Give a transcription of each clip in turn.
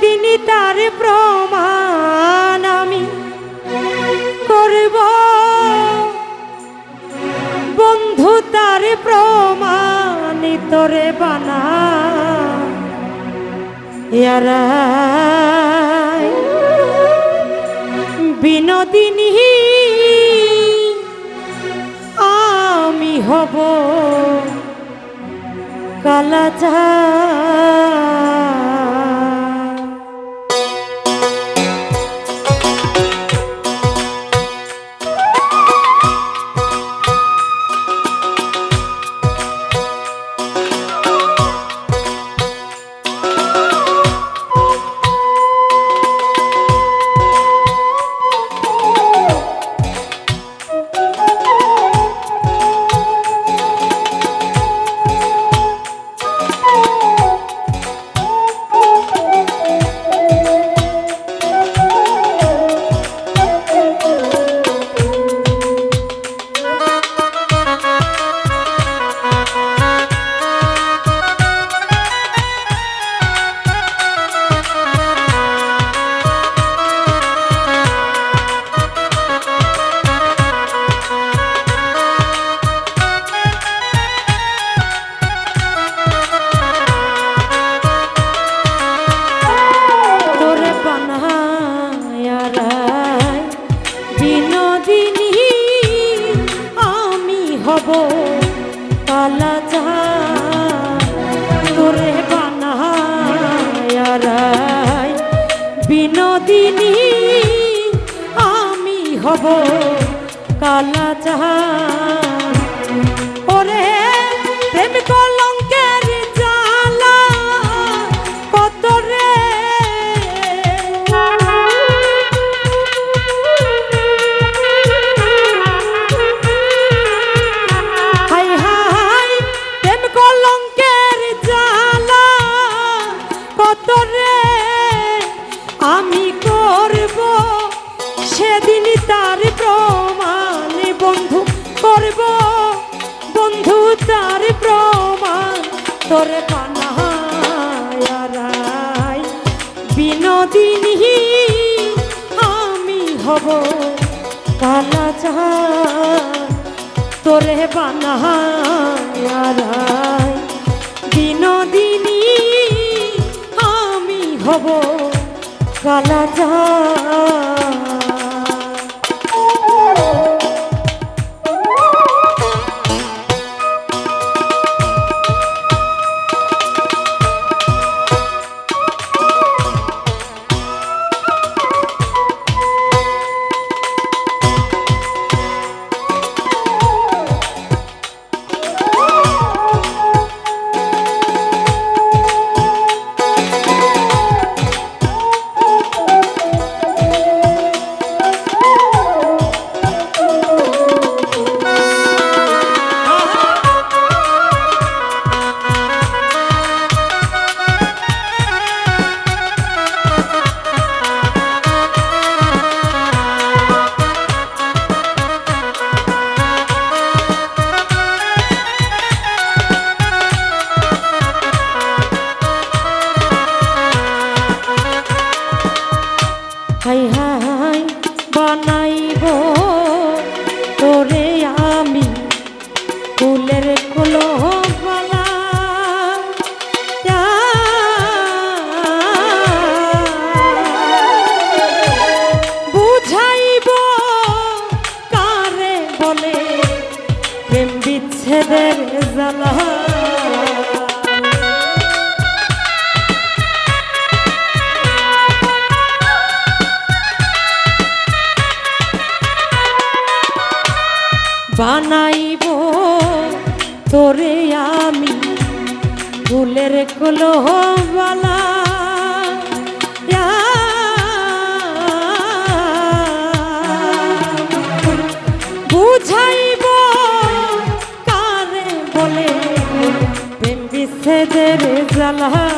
সেদিনই তার প্রমাণ আমি করব। বন্ধু তার প্রমাণ তোরে বানা বিনোদিনী আমি হব কালাজা বিনোদিনী আমি হব কালা ওরে তোরে পানাহায় বিনোদিনী আমি হব কালা তোরে বানাহায় বিনোদিনী আমি হব কালা হাই বানাইব। তোরে আমি ফুলের বুঝাইব কারে বলে প্রেম বিচ্ছেদের জ্বালা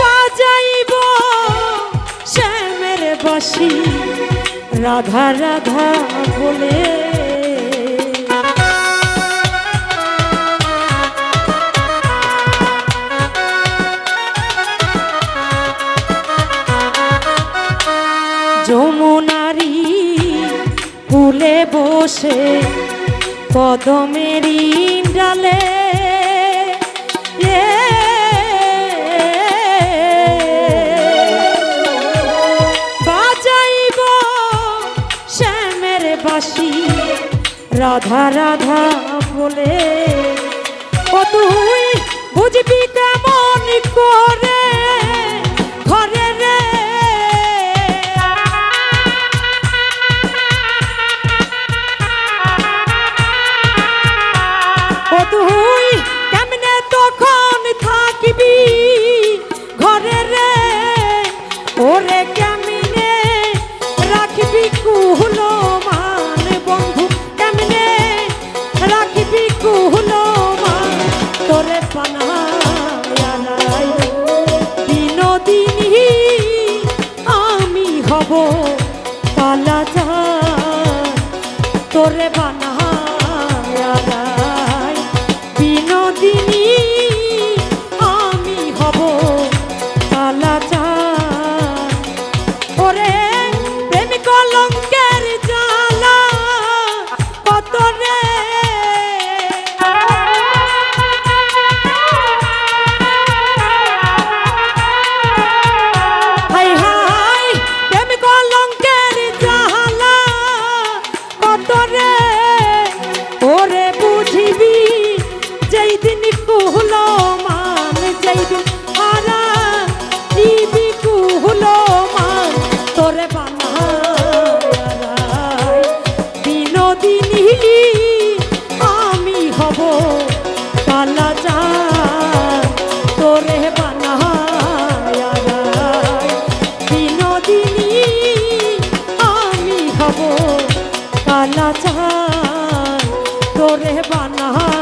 বাজাইব শ্যামের বাসি রাধা রাধা বলে যমুনারী ফুলে বো বসে কদমেরই ডালে বাজাইব শ্যামের বাসি রাধা রাধা বলে। banna